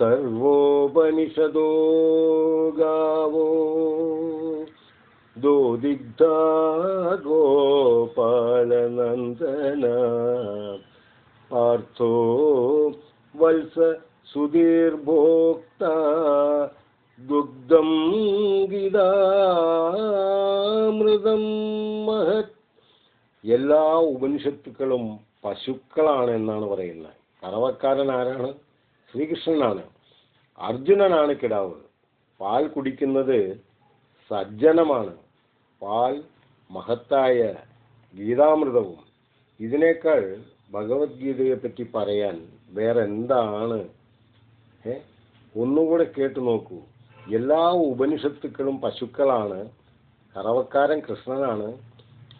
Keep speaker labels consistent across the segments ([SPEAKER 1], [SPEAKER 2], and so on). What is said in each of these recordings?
[SPEAKER 1] സർവോപനിഷദോ ഗാവോ. ദോദിഗ്ധ ഗോപാലനന്ദന. പാർത്ഥോ വത്സ സുധീർഭോക്ത. ദുഗ്ധം ഗീതാമൃതം മഹത്. എല്ലാ ഉപനിഷത്തുക്കളും പശുക്കളാണ് എന്നാണ് പറയുന്നത്. കറവക്കാരൻ ആരാണ്? ശ്രീകൃഷ്ണനാണ്. അർജുനനാണ് കിടാവ്. പാൽ കുടിക്കുന്നത് സജ്ജനമാണ്. പാൽ മഹത്തായ ഗീതാമൃതവും. ഇതിനേക്കാൾ ഭഗവത്ഗീതയെ പറ്റി പറയാൻ വേറെ എന്താണ് ഏ ഒന്നുകൂടെ കേട്ടു നോക്കൂ. എല്ലാ ഉപനിഷത്തുക്കളും പശുക്കളാണ്. കറവക്കാരൻ കൃഷ്ണനാണ്.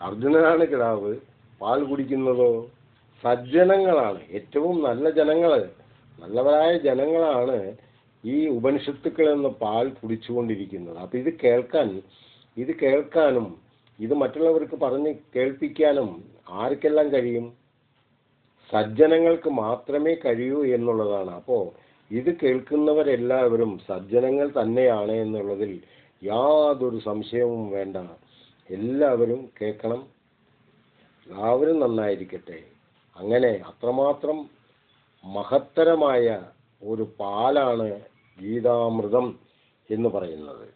[SPEAKER 1] അർജുനനാണ് കിടാവ്. പാൽ കുടിക്കുന്നതോ? സജ്ജനങ്ങളാണ്. ഏറ്റവും നല്ല ജനങ്ങൾ നല്ലവരായ ജനങ്ങളാണ് ഈ ഉപനിഷത്തുക്കൾ എന്ന പാൽ കുടിച്ചുകൊണ്ടിരിക്കുന്നത്. അപ്പം ഇത് കേൾക്കാൻ ഇത് കേൾക്കാനും ഇത് മറ്റുള്ളവർക്ക് പറഞ്ഞ് കേൾപ്പിക്കാനും ആർക്കെല്ലാം കഴിയും? സജ്ജനങ്ങൾക്ക് മാത്രമേ കഴിയൂ എന്നുള്ളതാണ്. അപ്പോൾ ഇത് കേൾക്കുന്നവരെല്ലാവരും സജ്ജനങ്ങൾ തന്നെയാണ് എന്നുള്ളതിൽ യാതൊരു സംശയവും വേണ്ട. എല്ലാവരും കേൾക്കണം. എല്ലാവരും നന്നായിരിക്കട്ടെ. അങ്ങനെ അത്രമാത്രം മഹത്തരമായ ഒരു പാലാണ് ഗീതാമൃതം എന്ന് പറയുന്നത്.